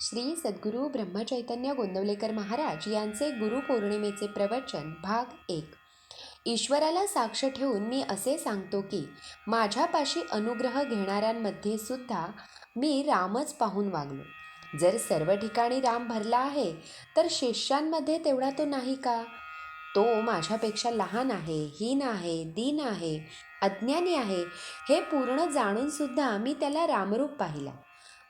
श्री सद्गुरू ब्रह्मचैतन्य गोंदवलेकर महाराज यांचे गुरुपौर्णिमेचे प्रवचन भाग एक. ईश्वराला साक्ष ठेवून मी असे सांगतो की माझ्यापाशी अनुग्रह घेणाऱ्यांमध्ये सुद्धा मी रामच पाहून वागलो. जर सर्व ठिकाणी राम भरला आहे तर शिष्यांमध्ये तेवढा तो नाही का? तो माझ्यापेक्षा लहान आहे हीन आहे दीन आहे अज्ञानी आहे हे पूर्ण जाणूनसुद्धा मी त्याला रामरूप पाहिला.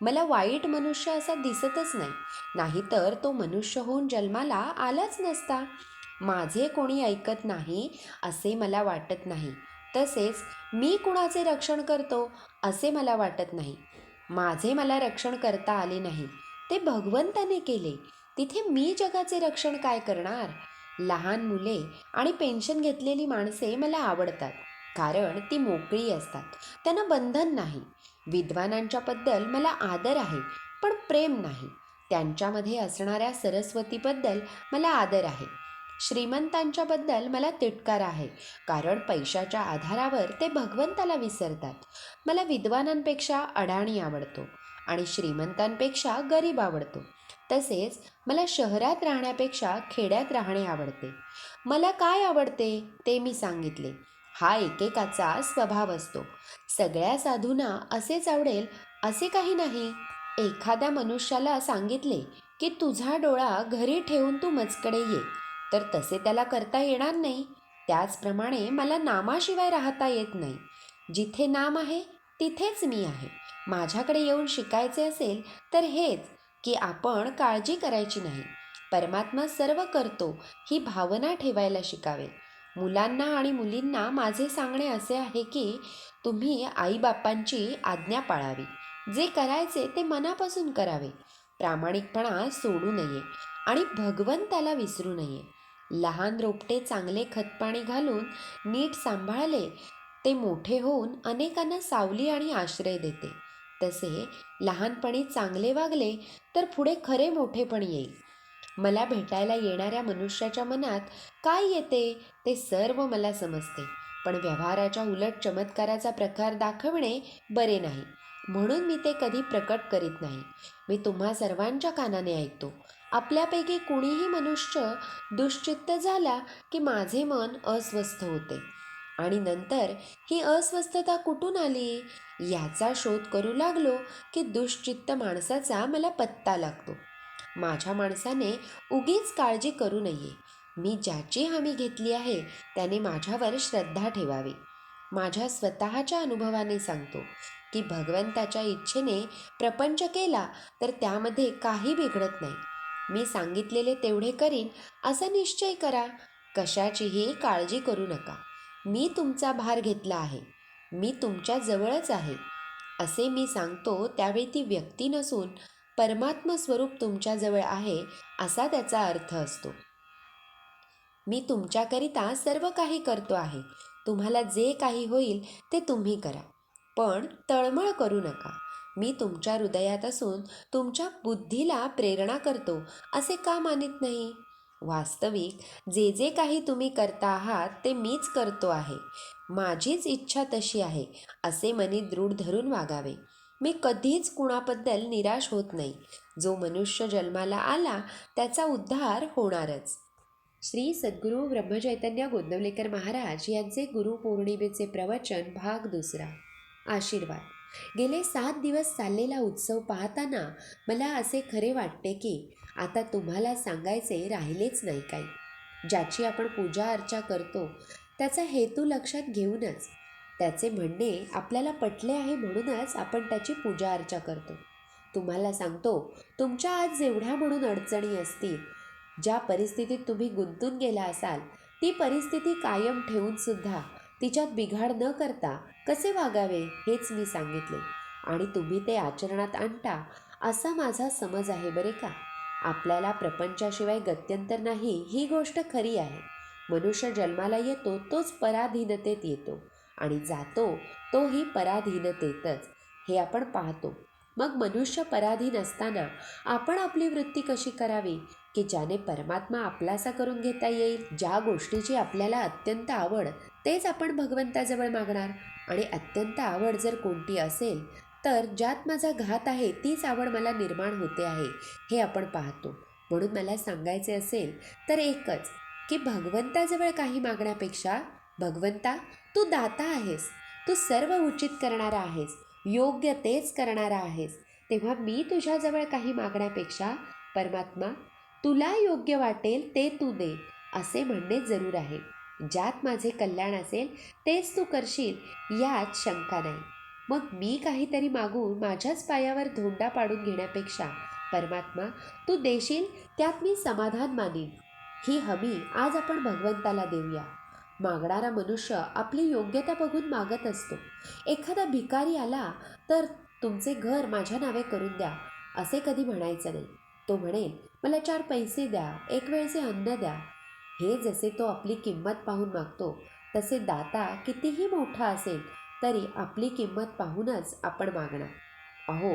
मला वाईट मनुष्य असा दिसतच नाही. नाहीतर तो मनुष्य होऊन जन्माला आलाच नसता. माझे कोणी ऐकत नाही असे मला वाटत नाही. तसेच मी कुणाचे रक्षण करतो असे मला वाटत नाही. माझे मला रक्षण करता आले नाही. ते भगवंताने केले. तिथे मी जगाचे रक्षण काय करणार? लहान मुले आणि पेन्शन घेतलेली माणसे मला आवडतात. कारण ती मोकळी असतात. त्यांना बंधन नाही. विद्वानांच्याबद्दल मला आदर आहे पण प्रेम नाही. त्यांच्यामध्ये असणाऱ्या सरस्वतीबद्दल मला आदर आहे. श्रीमंतांच्याबद्दल मला तिटकार आहे कारण पैशाच्या आधारावर ते भगवंताला विसरतात. मला विद्वानांपेक्षा अडाणी आवडतो आणि श्रीमंतांपेक्षा गरीब आवडतो. तसेच मला शहरात राहण्यापेक्षा खेड्यात राहणे आवडते. मला काय आवडते ते मी सांगितले. हा एकेकाचा स्वभाव असतो. सगळ्या साधूंना असेच आवडेल असे काही नाही. एखाद्या मनुष्याला सांगितले की तुझा डोळा घरी ठेवून तू मजकडे ये तर तसे त्याला करता येणार नाही. त्याचप्रमाणे मला नामाशिवाय राहता येत नाही. जिथे नाम आहे तिथेच मी आहे. माझ्याकडे येऊन शिकायचे असेल तर हेच की आपण काळजी करायची नाही. परमात्मा सर्व करतो ही भावना ठेवायला शिकावे. मुलांना आणि मुलींना माझे सांगणे असे आहे की तुम्ही आईबापांची आज्ञा पाळावी. जे करायचे ते मनापासून करावे. प्रामाणिकपणा सोडू नये आणि भगवंताला विसरू नये. लहान रोपटे चांगले खतपाणी घालून नीट सांभाळले ते मोठे होऊन अनेकांना सावली आणि आश्रय देते. तसे लहानपणी चांगले वागले तर पुढे खरे मोठेपण येईल. मला भेटायला येणाऱ्या मनुष्याच्या मनात काय येते ते सर्व मला समजते. पण व्यवहाराच्या उलट चमत्काराचा प्रकार दाखवणे बरे नाही. म्हणून मी ते कधी प्रकट करीत नाही. मी तुम्हा सर्वांच्या कानाने ऐकतो. आपल्यापैकी कुणीही मनुष्य दुश्चित्त झाला की माझे मन अस्वस्थ होते. आणि नंतर ही अस्वस्थता कुठून आली? याचा शोध करू लागलो की दुश्चित्त माणसाचा मला पत्ता लागतो. माझ्या माणसाने उगीच काळजी करू नये. मी ज्याची हमी घेतली आहे त्याने माझ्यावर श्रद्धा ठेवावी. माझ्या स्वतःच्या अनुभवाने सांगतो की भगवंताच्या इच्छेने प्रपंच केला तर त्यामध्ये काही बिघडत नाही. मी सांगितलेले तेवढे करीन असा निश्चय करा. कशाचीही काळजी करू नका. मी तुमचा भार घेतला आहे. मी तुमच्या जवळच आहे. असे मी सांगतो त्यावेळी ती व्यक्ती नसून परमात्म स्वरूप तुमच्याजवळ आहे असा त्याचा अर्थ असतो. मी तुमच्याकरिता सर्व काही करतो आहे. तुम्हाला जे काही होईल ते तुम्ही करा. पण तळमळ करू नका. मी तुमच्या हृदयात असून तुमच्या बुद्धीला प्रेरणा करतो असे का मानित नाही? वास्तविक जे जे काही तुम्ही करता आहात ते मीच करतो आहे. माझीच इच्छा तशी आहे असे मनी दृढ धरून वागावे. मी कधीच कुणाबद्दल निराश होत नाही. जो मनुष्य जन्माला आला त्याचा उद्धार होणारच. श्री सद्गुरू ब्रह्मचैतन्य गोंदवलेकर महाराज यांचे गुरुपौर्णिमेचे प्रवचन भाग दुसरा. आशीर्वाद. गेले सात दिवस चाललेला उत्सव पाहताना मला असे खरे वाटते की आता तुम्हाला सांगायचे राहिलेच नाही काही. ज्याची आपण पूजा अर्चा करतो त्याचा हेतू लक्षात घेऊनच. त्याचे म्हणणे आपल्याला पटले आहे म्हणूनच आपण त्याची पूजा अर्चा करतो. तुम्हाला सांगतो तुमच्या आज जेवढ्या म्हणून अडचणी असतील ज्या परिस्थितीत तुम्ही गुंतून गेला असाल ती परिस्थिती कायम ठेवून सुद्धा तिच्यात बिघाड न करता कसे वागावे हेच मी सांगितले. आणि तुम्ही ते आचरणात आणता असा माझा समज आहे बरे का? आपल्याला प्रपंचाशिवाय गत्यंतर नाही ही गोष्ट खरी आहे. मनुष्य जन्माला येतो तोच पराधीनतेत येतो. आणि जातो तोही पराधीनतेतच. हे आपण पाहतो. मग मनुष्य पराधीन असताना आपण आपली वृत्ती कशी करावी? की ज्याने परमात्मा आपलासा करून घेता येईल ज्या गोष्टीची आपल्याला अत्यंत आवड तेच आपण भगवंताजवळ मागणार? आणि अत्यंत आवड जर कोणती असेल तर ज्यात माझा घात आहे तीच आवड मला निर्माण होते आहे. हे आपण पाहतो. म्हणून मला सांगायचे असेल तर एकच की भगवंताजवळ काही मागण्यापेक्षा भगवंता तू दाता आहेस. तू सर्व उचित करणारा आहेस. योग्य तेच करणारा आहेस. तेव्हा मी तुझ्याजवळ काही मागण्यापेक्षा परमात्मा तुला योग्य वाटेल ते तू दे असे म्हणणे जरूर आहे. ज्यात माझे कल्याण असेल तेच तू करशील यात शंका नाही. मग मी काहीतरी मागून माझ्याच पायावर धोंडा पाडून घेण्यापेक्षा परमात्मा तू देशील त्यात मी समाधान मानेन. ही हमी आज आपण भगवंताला देऊया. मागणारा मनुष्य आपली योग्यता बघून मागत असतो. एखादा भिकारी आला तर तुमचे घर माझ्या नावे करून द्या असे कधी म्हणायचं नाही. तो म्हणेल मला चार पैसे द्या एक वेळचे अन्न द्या. हे जसे तो आपली किंमत पाहून मागतो तसे दाता कितीही मोठा असेल तरी आपली किंमत पाहूनच आपण मागणार. अहो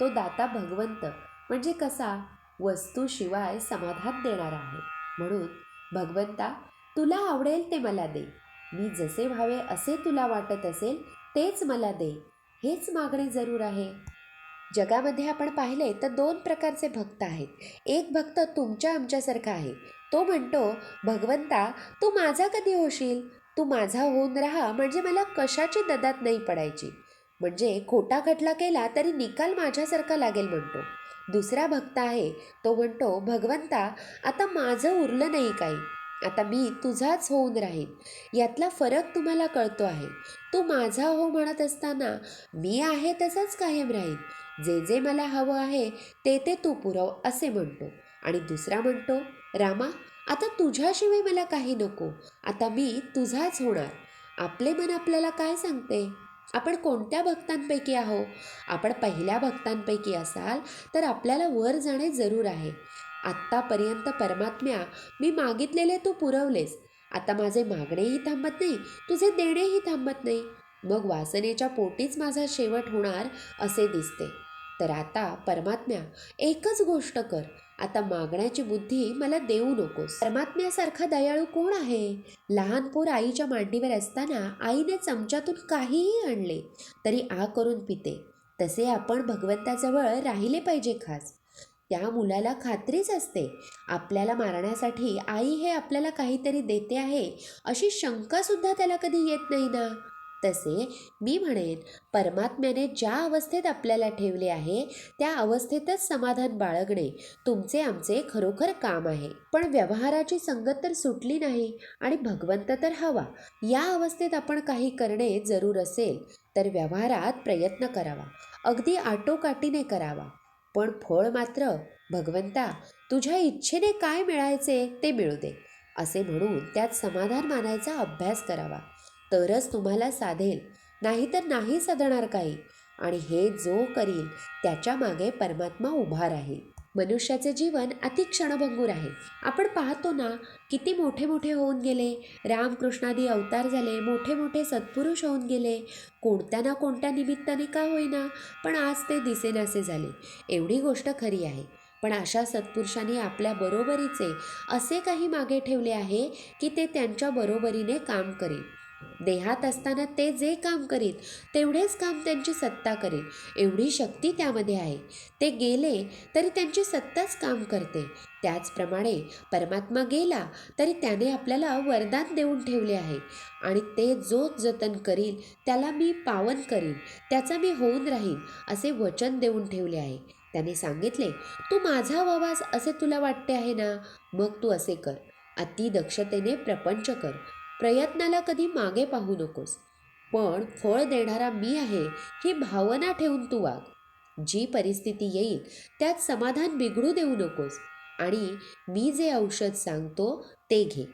तो दाता भगवंत म्हणजे कसा? वस्तूशिवाय समाधान देणारा आहे. म्हणून भगवंता तुला आवडेल ते मला दे. मी जसे व्हावे असे तुला वाटत असेल तेच मला दे. हेच मागणे जरूर आहे. जगामध्ये आपण पाहिले तर दोन प्रकारचे भक्त आहेत. एक भक्त तुमच्या आमच्यासारखा आहे. तो म्हणतो भगवंता तू माझा कधी होशील? तू माझा होऊन राहा म्हणजे मला कशाची ददात नाही पडायची. म्हणजे खोटा खटला केला तरी निकाल माझ्यासारखा लागेल म्हणतो. दुसरा भक्त आहे. तो म्हणतो भगवंता आता माझं उरलं नाही काही. आता मी तुझाच होऊन राहीन. यातला फरक तुम्हाला कळतो आहे. तू माझा हो म्हणत असताना मी आहे तसंच कायम राहीन. जे जे मला हवं आहे ते ते तू पुरव असे म्हणतो. आणि दुसरा म्हणतो रामा आता तुझ्याशिवाय मला काही नको. आता मी तुझाच होणार. आपले मन आपल्याला काय सांगते? आपण कोणत्या भक्तांपैकी आहो? आपण पहिल्या भक्तांपैकी असाल तर आपल्याला वर जाणे जरूर आहे. आत्तापर्यंत परमात्म्या मी मागितलेले तू पुरवलेस. आता माझे मागणेही थांबत नाही तुझे देणेही थांबत नाही. मग वासनेच्या पोटीच माझा शेवट होणार असे दिसते. तर आता परमात्म्या एकच गोष्ट कर. आता मागण्याची बुद्धी मला देऊ नकोस. परमात्म्यासारखा दयाळू कोण आहे? लहान पोर आईच्या मांडीवर असताना आईने चमच्यातून काहीही आणले तरी आ करून पिते. तसे आपण भगवंताजवळ राहिले पाहिजे खास. त्या मुलाला खात्रीच असते. आपल्याला मारण्यासाठी आई हे आपल्याला काहीतरी देते आहे अशी शंकासुद्धा त्याला कधी येत नाही ना. तसे मी म्हणेन परमात्म्याने ज्या अवस्थेत आपल्याला ठेवले आहे त्या अवस्थेतच समाधान बाळगणे तुमचे आमचे खरोखर काम आहे. पण व्यवहाराची संगत तर सुटली नाही आणि भगवंत तर हवा. या अवस्थेत आपण काही करणे जरूर असेल तर व्यवहारात प्रयत्न करावा. अगदी आटोकाटीने करावा. पण फळ मात्र भगवंता तुझ्या इच्छेने काय मिळायचे ते मिळू दे असे म्हणून त्यात समाधान मानायचा अभ्यास करावा. तरच तुम्हाला साधेल नाहीतर नाही साधणार काही. आणि हे जो करील त्याच्यामागे परमात्मा उभा राहील. मनुष्याचे जीवन अति क्षणभंगूर आहे. आपण पाहतो ना किती मोठे मोठे होऊन गेले रामकृष्णादी अवतार झाले मोठे मोठे सत्पुरुष होऊन गेले कोणत्या ना कोणत्या निमित्ताने का होईना पण आज ते दिसेनासे झाले. एवढी गोष्ट खरी आहे. पण अशा सत्पुरुषांनी आपल्या बरोबरीचे असे काही मागे ठेवले आहे की ते त्यांच्या बरोबरीने काम करेल. देहात असताना ते जे काम करीत तेवढेच काम त्यांची सत्ता करेल. एवढी शक्ती त्यामध्ये आहे. ते गेले तरी त्यांची सत्ताच काम करते. त्याचप्रमाणे परमात्मा गेला तरी त्याने आपल्याला वरदान देऊन ठेवले आहे. आणि ते जो जतन करील त्याला मी पावन करीन त्याचा मी होऊन राहीन असे वचन देऊन ठेवले आहे. त्याने सांगितले तू माझा व्हावास असे तुला वाटते आहे ना? मग तू असे कर. अति दक्षतेने प्रपंच कर. प्रयत्नाला कधी मागे पाहू नकोस. पण फळ देणारा मी आहे ही भावना ठेवून तू वाग. जी परिस्थिती येईल त्यात समाधान बिघडू देऊ नकोस. आणि मी जे औषध सांगतो ते घे.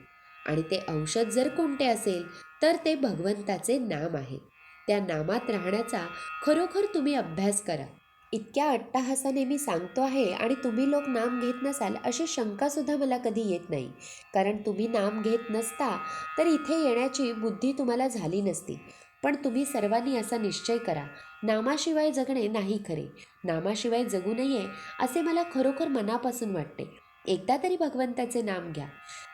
आणि ते औषध जर कोणते असेल तर ते भगवंताचे नाम आहे. त्या नामात राहण्याचा खरोखर तुम्ही अभ्यास करा. इतक्या अट्टाहासाने मी सांगतो आहे आणि तुम्ही लोक नाम घेत नसाल अशी शंकासुद्धा मला कधी येत नाही. कारण तुम्ही नाम घेत नसता तर इथे येण्याची बुद्धी तुम्हाला झाली नसती. पण तुम्ही सर्वांनी असा निश्चय करा नामाशिवाय जगणे नाही खरे. नामाशिवाय जगू नये असे मला खरोखर मनापासून वाटते. एकदा तरी भगवंताचे नाम घ्या.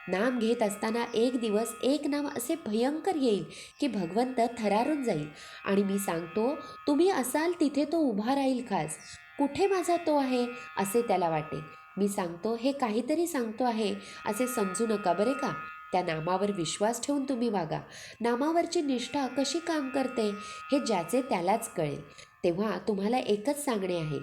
नाम घेत असताना एक दिवस एक नाम असे भयंकर येईल की भगवंत थरारून जाईल. आणि मी सांगतो तुम्ही असाल तिथे तो उभा राहील खास. कुठे माझा तो आहे? असे त्याला वाटेल मी सांगतो हे काहीतरी सांगतो आहे असे समजू नका बरे का? त्या नामावर विश्वास ठेवून तुम्ही वागा. नामावरची निष्ठा कशी काम करते हे ज्याचे त्यालाच कळेल. तेव्हा तुम्हाला एकच सांगणे आहे.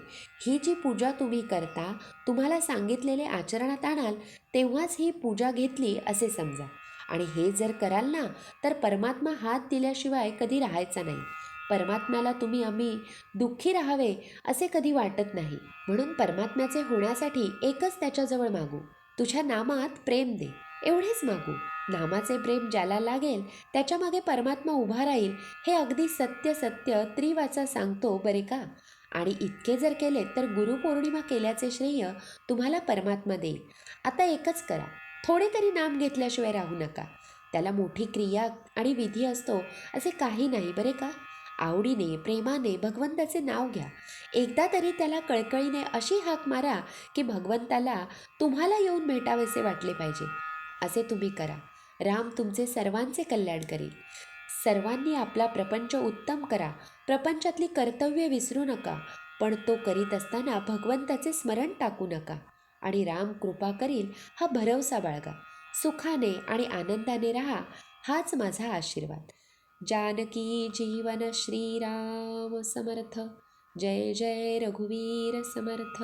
ही जी पूजा तुम्ही करता तुम्हाला सांगितलेले आचरणात आणाल तेव्हाच ही पूजा घेतली असे समजा. आणि हे जर कराल ना तर परमात्मा हात दिल्याशिवाय कधी राहायचा नाही. परमात्म्याला तुम्ही आम्ही दुःखी राहावे असे कधी वाटत नाही. म्हणून परमात्म्याचे होण्यासाठी एकच त्याच्याजवळ मागू. तुझ्या नामात प्रेम दे. एवढेच मागू. नामाचे प्रेम ज्याला लागेल त्याच्यामागे परमात्मा उभा राहील हे अगदी सत्य सत्य त्रिवाचा सांगतो बरे का? आणि इतके जर केले तर गुरुपौर्णिमा केल्याचे श्रेय तुम्हाला परमात्मा देईल. आता एकच करा. थोडे तरी नाम घेतल्याशिवाय राहू नका. त्याला मोठी क्रिया आणि विधी असतो असे काही नाही बरे का? आवडीने प्रेमाने भगवंताचे नाव घ्या. एकदा तरी त्याला कळकळीने अशी हाक मारा की भगवंताला तुम्हाला येऊन भेटावेसे वाटले पाहिजे. असे तुम्ही करा. राम तुमचे सर्वांचे कल्याण करील. सर्वांनी आपला प्रपंच उत्तम करा. प्रपंचातली कर्तव्य विसरू नका पण तो करीत असताना भगवंताचे स्मरण टाकू नका. आणि राम कृपा करील हा भरवसा बाळगा. सुखाने आणि आनंदाने राहा हाच माझा आशीर्वाद. जानकी जीवन श्रीराम समर्थ. जय जय रघुवीर समर्थ.